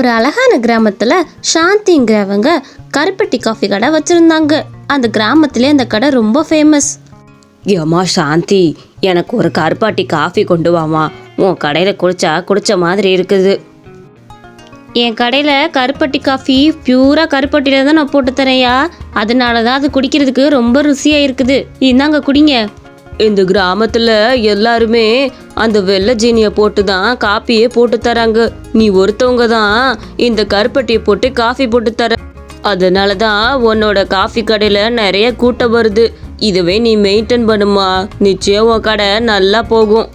ஒரு அழகான கிராமத்துல சாந்திங்கிறவங்க கருப்பட்டி காஃபி கடை வச்சிருந்தாங்க. அந்த கிராமத்திலே அந்த கடை ரொம்ப ஃபேமஸ் ஏம்மா சாந்தி எனக்கு ஒரு கருப்பாட்டி காஃபி கொண்டு வாமா உன் கடையில் குடிச்சா குடிச்ச மாதிரி இருக்குது. என் கடையில் கருப்பட்டி காஃபி பியூராக கருப்பட்டியில் தான் நான் போட்டு தரேன்யா. அதனால தான் அது குடிக்கிறதுக்கு ரொம்ப ருசியாக இருக்குது. இந்தாங்க குடிங்க. இந்த கிராமத்தில் எல்லாருமே அந்த வெள்ளை ஜீனியை போட்டு தான் காப்பியே போட்டு தராங்க. நீ ஒருத்தவங்க தான் இந்த கருப்பட்டியை போட்டு காஃபி போட்டு தர. அதனால தான் உன்னோட காஃபி கடையில் நிறைய கூட்டம் வருது. இதுவே நீ மெயின்டைன் பண்ணுமா? நிச்சயம் உன் கடை நல்லா போகும்.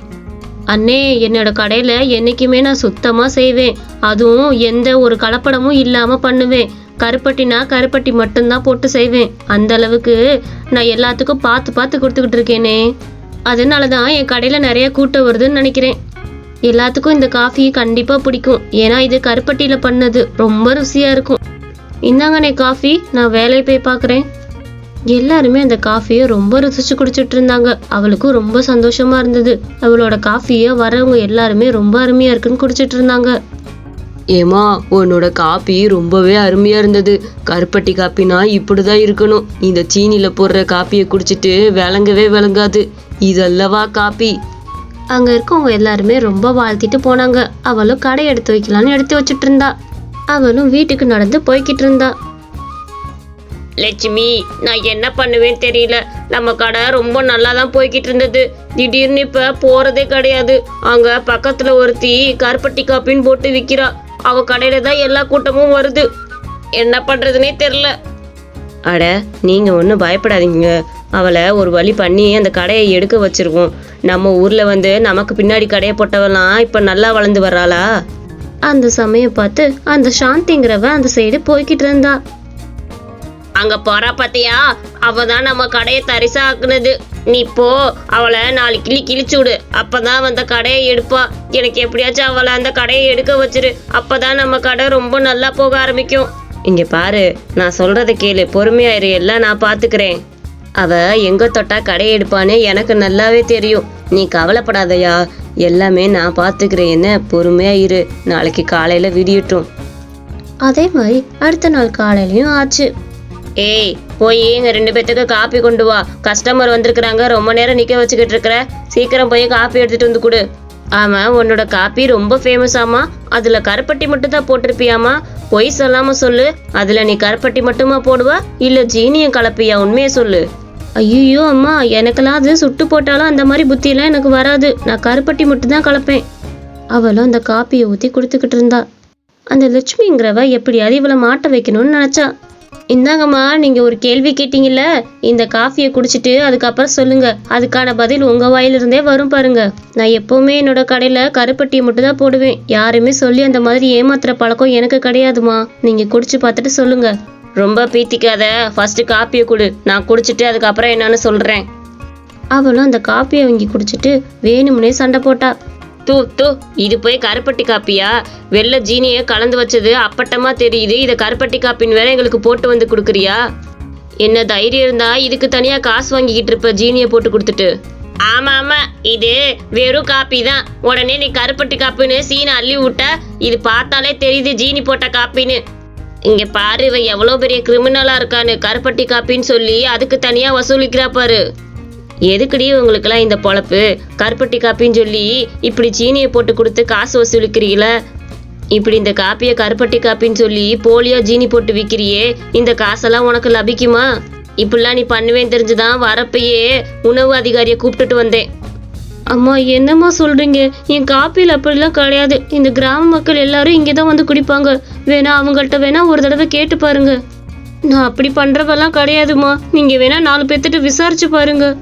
அண்ணே என்னோட கடையில் என்றைக்குமே நான் சுத்தமாக செய்வேன். அதுவும் எந்த ஒரு கலப்படமும் இல்லாமல் பண்ணுவேன். கருப்பட்டினா கருப்பட்டி மட்டும்தான் போட்டு செய்வேன். அந்த அளவுக்கு நான் எல்லாத்துக்கும் பார்த்து பார்த்து கொடுத்துக்கிட்டு இருக்கேனே. அதனால தான் என் கடையில் நிறைய கூட்டம் வருதுன்னு நினைக்கிறேன். எல்லாத்துக்கும் இந்த காஃபி கண்டிப்பாக பிடிக்கும். ஏன்னா இது கருப்பட்டியில் பண்ணது. ரொம்ப ருசியாக இருக்கும். இந்தாங்கண்ணே காஃபி நான் வேலையை போய் பார்க்குறேன். எல்லாருமே அந்த காஃபியை ரொம்ப ருசிச்சு குடிச்சிட்டு இருந்தாங்க. அவளுக்கும் ரொம்ப சந்தோஷமா இருந்தது. அவளோட காஃபியை வரவங்க எல்லாருமே ரொம்ப அருமையா இருக்குன்னு குடிச்சிட்டு இருந்தாங்க. ஏமா உன்னோட காப்பி ரொம்பவே அருமையா இருந்தது. கருப்பட்டி காப்பினா இப்படிதான் இருக்கணும். இந்த சீனில போடுற காப்பியை குடிச்சிட்டு விளங்கவே விளங்காது. இதல்லவா காப்பி அங்க இருக்கவங்க எல்லாருமே ரொம்ப வாழ்த்திட்டு போனாங்க. அவளும் கடை எடுத்து வைக்கலாம்னு எடுத்து வச்சிட்டு இருந்தா. அவளும் வீட்டுக்கு நடந்து போய்கிட்டு இருந்தா. லட்சுமி நான் என்ன பண்ணுவேன்னு தெரியல. நம்ம கடை ரொம்ப நல்லா தான் போய்கிட்டு இருந்தது. திடீர்னு இப்ப போறதே கிடையாது. அங்க பக்கத்துல ஒருத்தி கருப்பட்டி காப்பின்னு போட்டு விக்கிறா. அவ கடையில தான் எல்லா கூட்டமும் வருது. என்ன பண்றதுனே தெரியல. அட நீங்க ஒன்றும் பயப்படாதீங்க. அவளை ஒரு வழி பண்ணி அந்த கடையை எடுக்க வச்சிருவோம். நம்ம ஊர்ல வந்து நமக்கு பின்னாடி கடையை போட்டவெல்லாம் இப்ப நல்லா வளர்ந்து வர்றாளா? அந்த சமயம் பார்த்து அந்த சாந்திங்கிறவ அந்த சைடு போய்கிட்டு இருந்தா. அங்க போறா பாத்தியா? அவ தான் நம்ம கடையை தரிசாக்குனது. நீ போ அவளை நாலு கிளி கிழிச்சு விடு. அப்பதான் வந்த கடையை எடுப்பா. எனக்கு எப்படியாச்சும் அவளை அந்த கடையை எடுக்க வச்சிரு. அப்பதான் நம்ம கடை ரொம்ப நல்லா போக ஆரம்பிக்கும். இங்க பாரு நான் சொல்றத கேளு. பொறுமையாயிரு எல்லாம் நான் பாத்துக்கிறேன். அவ எங்க தொட்டா கடை எடுப்பான்னு எனக்கு நல்லாவே தெரியும். நீ கவலைப்படாதயா. எல்லாமே நான் பாத்துக்கிறேன். என்ன? பொறுமையா இரு நாளைக்கு காலையில விடியட்டும். அதே மாதிரி அடுத்த நாள் காலையிலயும் ஆச்சு. ஏய் போய் எங்க ரெண்டு பேத்துக்கு காப்பி கொண்டு வா. கஸ்டமர் வந்திருக்கிறாங்க ரொம்ப நேரம் நிக்க வச்சுக்கிட்டு இருக்கிற. சீக்கிரம் போய் காப்பி எடுத்துட்டு வந்து கொடு. ஆமா உன்னோட காப்பி ரொம்ப ஃபேமஸ் ஆமா. அதுல கருப்பட்டி மட்டும் தான் போட்டிருப்பியாமா? பொய் சொல்லாம சொல்லு. அதுல நீ கருப்பட்டி மட்டுமா போடுவா? இல்ல ஜீனியம் கலப்பியா? உண்மையை சொல்லு. ஐயோ அம்மா எனக்கெல்லாம் அது சுட்டு போட்டாலும் அந்த மாதிரி புத்தியெல்லாம் எனக்கு வராது. நான் கருப்பட்டி மட்டும் தான் கலப்பேன். அவளும் அந்த காப்பியை ஊற்றி கொடுத்துக்கிட்டு இருந்தா. அந்த லட்சுமிங்கிறவ எப்படியாவது இவளை மாட்ட வைக்கணும்னு நினச்சா. இந்தாங்கம்மா நீங்கள் ஒரு கேள்வி கேட்டீங்கல்ல? இந்த காஃபியை குடிச்சிட்டு அதுக்கப்புறம் சொல்லுங்க. அதுக்கான பதில் உங்கள் வாயிலிருந்தே வரும் பாருங்க. நான் எப்போவுமே என்னோட கடையில் கருப்பட்டியை மட்டும் தான் போடுவேன். யாருமே சொல்லி அந்த மாதிரி ஏமாத்துற பழக்கம் எனக்கு கிடையாதுமா நீங்கள் குடிச்சு பார்த்துட்டு சொல்லுங்க. ரொம்ப பீத்திக்காத. ஃபர்ஸ்ட் காப்பியை கொடு. நான் குடிச்சிட்டு அதுக்கப்புறம் என்னன்னு சொல்றேன். அவளும் அந்த காப்பியை வாங்கி குடிச்சிட்டு வேணும்னே சண்டை போட்டா. தூ தூ இது போய் கருப்பட்டி காப்பியா? வெள்ளை ஜீனியை கலந்து வச்சது அப்பட்டமா தெரியுது. இதை கருப்பட்டி காப்பின்னு வேற எங்களுக்கு போட்டு வந்து கொடுக்குறியா? என்ன தைரியம் இருந்தா இதுக்கு தனியா காசு வாங்கிக்கிட்டு இருப்ப ஜீனியை போட்டு கொடுத்துட்டு. ஆமா ஆமா இது வெறும் காப்பி தான். உடனே நீ கருப்பட்டி காப்பின்னு சீனை அள்ளி விட்ட இது பார்த்தாலே தெரியுது ஜீனி போட்ட காப்பின்னு. இங்க பாரு இவன் எவ்வளவு பெரிய கிரிமினலா இருக்கான்னு. கருப்பட்டி காப்பின்னு சொல்லி அதுக்கு தனியா வசூலிக்கிறா பாரு. எதுக்குடி உங்களுக்கெல்லாம் இந்த பொழப்பு? கருப்பட்டி காப்பின்னு சொல்லி இப்படி சீனியை போட்டு கொடுத்து காசு வசூலிக்கிறீங்கள? இப்படி இந்த காப்பியை கருப்பட்டி காப்பின்னு சொல்லி போலியா ஜீனி போட்டு விற்கிறியே இந்த காசெல்லாம் உனக்கு லபிக்குமா? இப்படிலாம் நீ பண்ணுவேன்னு தெரிஞ்சுதான் வரப்பையே உணவு அதிகாரியை கூப்பிட்டுட்டு வந்தேன். அம்மா என்னம்மா சொல்றீங்க? என் காப்பியில் அப்படிலாம் கிடையாது. இந்த கிராம மக்கள் எல்லாரும் இங்கே தான் வந்து குடிப்பாங்க. வேணா அவங்கள்ட்ட வேணா ஒரு தடவை கேட்டு பாருங்க. நான் அப்படி பண்ணுறவெல்லாம் கிடையாதும்மா. நீங்க வேணா நாலு பேர்த்திட்ட விசாரிச்சு பாருங்க.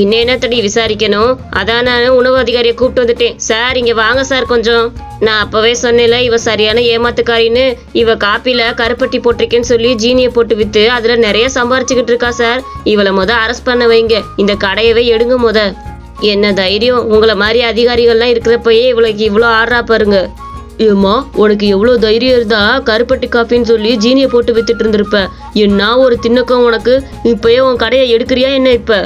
இன்னும் என்னத்தடி விசாரிக்கணும்? அதான் நான் உணவு அதிகாரியை கூப்பிட்டு வந்துட்டேன். சார் இங்க வாங்க சார் கொஞ்சம். நான் அப்பவே சொன்னேன்ல இவ சரியான ஏமாத்துக்காரின்னு. இவ காப்பில கருப்பட்டி போட்டிருக்கேன்னு சொல்லி ஜீனியை போட்டு வித்து அதுல நிறைய சம்பாரிச்சுக்கிட்டு இருக்கா சார். இவளை முத அரெஸ்ட் பண்ண வைங்க. இந்த கடையவே எடுங்க முத. என்ன தைரியம்? உங்களை மாதிரி அதிகாரிகள்லாம் இருக்கிறப்பயே இவளுக்கு இவ்வளோ ஆடுறா பாருங்க. ஏம்மா உனக்கு எவ்வளோ தைரியம் இருந்தா கருப்பட்டி காஃபின்னு சொல்லி ஜீனியை போட்டு வித்துட்டு இருந்திருப்ப. என்ன ஒரு தின்னக்கம் உனக்கு? இப்பயே உன் கடையை எடுக்கிறியா என்ன இப்போ?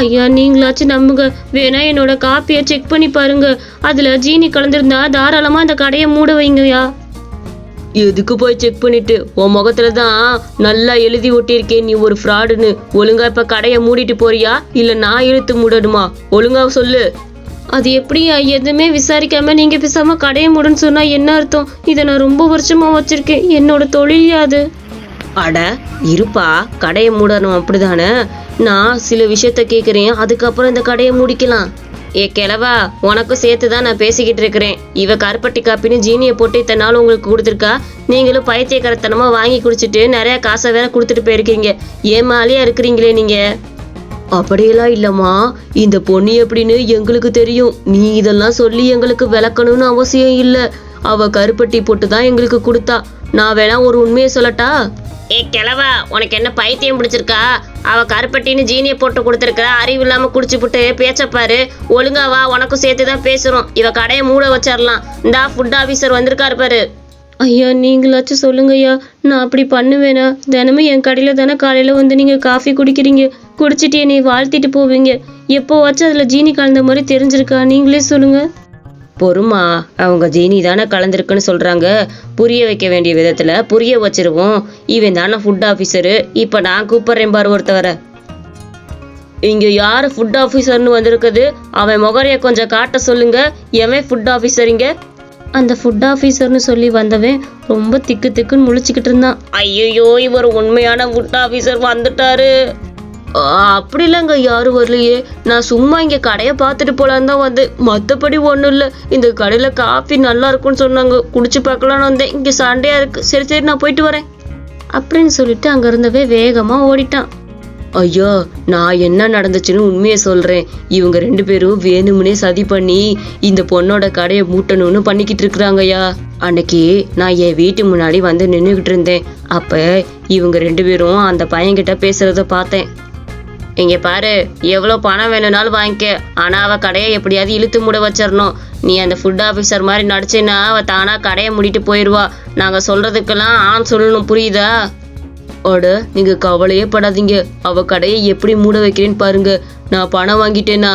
ஐயா நீங்களாச்சும் நம்புங்க. வேணா என்னோட காப்பியை செக் பண்ணி பாருங்க. அதுல ஜீனி கலந்திருந்தா தாராளமா இந்த கடையை மூட வைங்கய்யா. எதுக்கு போய் செக் பண்ணிட்டு? உன் முகத்துல தான் நல்லா எழுதி ஒட்டியிருக்கேன் நீ ஒரு ஃப்ராடுன்னு ஒழுங்கா இப்ப கடையை மூடிட்டு போறியா? இல்ல நான் இழுத்து மூடணுமா? ஒழுங்கா சொல்லு. அது எப்படியா எதுவுமே விசாரிக்காம நீங்க பேசாம கடையை மூடுன்னு சொன்னா என்ன அர்த்தம்? இதை நான் ரொம்ப வருஷமா வச்சிருக்கேன். என்னோட தொழில் அது? அட இருப்பா. கடையை மூடணும் அப்படிதானே? நான் சில விஷயத்த கேட்குறேன் அதுக்கப்புறம் இந்த கடையை முடிக்கலாம். ஏ கிழவா உனக்கும் சேர்த்து தான் நான் பேசிக்கிட்டு இருக்கிறேன். இவ கருப்பட்டி காப்பின்னு ஜீனியை போட்டு இத்தனை நாள் உங்களுக்கு கொடுத்துருக்கா? நீங்களும் பைத்தியக்காரத்தனமா வாங்கி குடிச்சிட்டு நிறைய காசை வேற கொடுத்துட்டு போயிருக்கீங்க. ஏமாலியா இருக்கிறீங்களே நீங்க. அப்படியெல்லாம் இல்லம்மா. இந்த பொண்ணு எப்படின்னு எங்களுக்கு தெரியும். நீ இதெல்லாம் சொல்லி எங்களுக்கு விளக்கணும்னு அவசியம் இல்லை. அவ கருப்பட்டி போட்டு தான் எங்களுக்கு கொடுத்தா. நான் வேணா ஒரு உண்மையை சொல்லட்டா? ஏ கிழவா உனக்கு என்ன பைத்தியம் பிடிச்சிருக்கா? அவ கருப்பட்டின்னு ஜீனியை போட்டு கொடுத்துருக்கா. அறிவு இல்லாம குடிச்சு புட்டு பேச்சப்பாரு ஒழுங்காவா உனக்கும் சேர்த்து தான் பேசுறோம். இவ கடையை மூட வச்சிடலாம் இந்தா ஃபுட் ஆபீசர் வந்திருக்காரு பாரு. ஐயா நீங்களாச்சும் சொல்லுங்க ஐயா நான் அப்படி பண்ணுவேனா? தினமும் என் கடையில தானே காலையில வந்து நீங்க காஃபி குடிக்கிறீங்க? குடிச்சிட்டு என்னை வாழ்த்திட்டு போவீங்க. எப்போவாச்சும் அதுல ஜீனி கலந்த மாதிரி தெரிஞ்சிருக்கா? நீங்களே சொல்லுங்க. பொறுமா? அவங்க ஜீனி தானே கலந்துருக்குன்னு சொல்கிறாங்க புரிய வைக்க வேண்டிய விதத்தில் புரிய வச்சிருவோம். இவன் தானே ஃபுட் ஆஃபீஸரு இப்போ நான் கூப்பிட்றேன் பாரு ஒருத்தவரை. இங்கே யார் ஃபுட் ஆஃபீஸர்னு வந்திருக்குது? அவன் முகரையை கொஞ்சம் காட்ட சொல்லுங்க. எவன் ஃபுட் ஆஃபீஸருங்க அந்த ஃபுட் ஆஃபீஸர்னு சொல்லி வந்தவன் ரொம்ப திக்கு திக்குன்னு முழிச்சுக்கிட்டு இருந்தான். ஐயோ இவர் உண்மையான ஃபுட் ஆஃபீஸர் வந்துட்டாரு. அப்படிலாங்க அப்படி இல்லைங்க யாரும் வரலையே. நான் சும்மா இங்கே கடையை பார்த்துட்டு போலான்னு தான் வந்தேன். மற்றபடி ஒன்றும் இல்லை. இந்த கடையில் காஃபி நல்லா இருக்கும்னு சொன்னாங்க. குடிச்சு பார்க்கலான்னு வந்தேன். இங்கே சண்டையாக இருக்கு. சரி சரி நான் போயிட்டு வரேன். அப்படின்னு சொல்லிட்டு அங்கே இருந்தவே வேகமாக ஓடிட்டான். ஐயோ நான் என்ன நடந்துச்சுன்னு உண்மையை சொல்கிறேன் இவங்க ரெண்டு பேரும் வேணும்னே சதி பண்ணி இந்த பொண்ணோட கடையை மூட்டணும்னு பண்ணிக்கிட்டு இருக்கிறாங்கய்யா அன்னைக்கு நான் என் வீட்டு முன்னாடி வந்து நின்றுக்கிட்டு இருந்தேன். அப்போ இவங்க ரெண்டு பேரும் அந்த பையன்கிட்ட பேசுகிறத பார்த்தேன். இங்க பாரு எவ்வளோ பணம் வேணும்னாலும் வாங்கிக்க. ஆனால் அவள் கடையை எப்படியாவது இழுத்து மூட வச்சிடணும். நீ அந்த ஃபுட் ஆஃபீஸர் மாதிரி நடிச்சேன்னா அவள் தானாக கடையை மூடிட்டு போயிடுவா நாங்கள் சொல்கிறதுக்கெல்லாம் ஆன் சொல்லணும் புரியுதா? அட நீங்க கவலையே படாதீங்க. அவ கடையை எப்படி மூட வைக்கிறேன்னு பாருங்க. நான் பணம் வாங்கிட்டேன்னா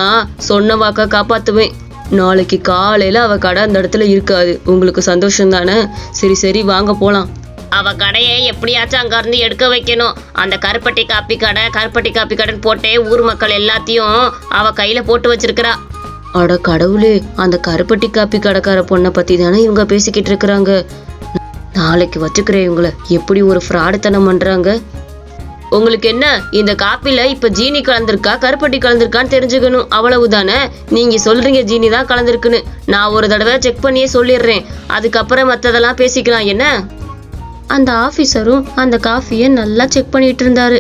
சொன்ன வாக்க காப்பாத்துவேன். நாளைக்கு காலையில அவ கடை அந்த இடத்துல இருக்காது. உங்களுக்கு சந்தோஷம் தானே? சரி சரி வாங்க போலாம். அவ கடையை எப்படியாச்சும் அங்க இருந்து எடுக்க வைக்கணும். அந்த கருப்பட்டி காப்பி கடை கருப்பட்டி காப்பி கடைன்னு போட்டே ஊர் மக்கள் எல்லாத்தையும் அவ கையில போட்டு வச்சிருக்கிறா. அட கடவுளே அந்த கருப்பட்டி காப்பி கடைக்கார பொண்ணை பத்தி தானே இவங்க பேசிக்கிட்டு இருக்கிறாங்க. நாளைக்கு வச்சுக்கிறேன் இவங்களை. எப்படி ஒரு ஃப்ராடுத்தனம் பண்றாங்க? உங்களுக்கு என்ன இந்த காப்பில இப்ப ஜீனி கலந்திருக்கா கருப்பட்டி கலந்திருக்கான்னு தெரிஞ்சுக்கணும். அவ்வளவுதானே? நீங்க சொல்றீங்க ஜீனி தான் கலந்திருக்குன்னு. நான் ஒரு தடவை செக் பண்ணியே சொல்லிடுறேன். அதுக்கப்புறம் மத்ததெல்லாம் பேசிக்கலாம் என்ன? அந்த ஆஃபீஸரும் அந்த காஃபியை நல்லா செக் பண்ணிட்டு இருந்தாரு.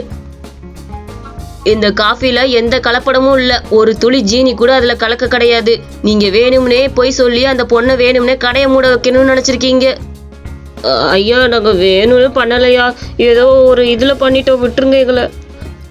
இந்த காஃபில எந்த கலப்படமும் இல்ல. ஒரு துளி ஜீனி கூட அதுல கலக்க கிடையாது. நீங்க வேணும்னே போய் சொல்லி அந்த பொண்ணை வேணும்னே கடையை மூட வைக்கணும்னு நினைச்சிருக்கீங்க. ஐயா நாங்க வேணும்னு பண்ணலையா? ஏதோ ஒரு இதுல பண்ணிட்டோம் விட்டுருங்க எங்களை.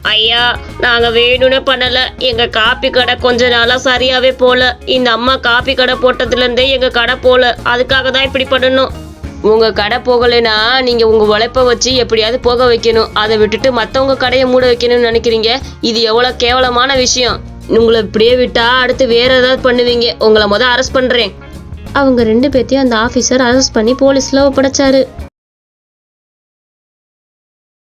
ஐயா நாங்க வேணும்னே பண்ணல. எங்க காப்பி கடை கொஞ்ச நாளா சரியாவே போல. இந்த அம்மா காப்பி கடை போட்டதுல இருந்தே எங்க கடை போல. அதுக்காக தான் இப்படி பண்ணணும். உங்க கடை போகலைன்னா நீங்க உங்க உழைப்ப வச்சு எப்படியாவது போக வைக்கணும். அதை விட்டுட்டு மத்தவங்க கடையை மூட வைக்கணும்னு நினைக்கிறீங்க. இது எவ்வளவு கேவலமான விஷயம். உங்களை இப்படியே விட்டா அடுத்து வேற ஏதாவது பண்ணுவீங்க. உங்களை முத அரெஸ்ட் பண்றேன். அவங்க ரெண்டு பேர்த்தையும் அந்த ஆஃபீஸர் அரெஸ்ட் பண்ணி போலீஸ்ல ஒப்படைச்சாரு.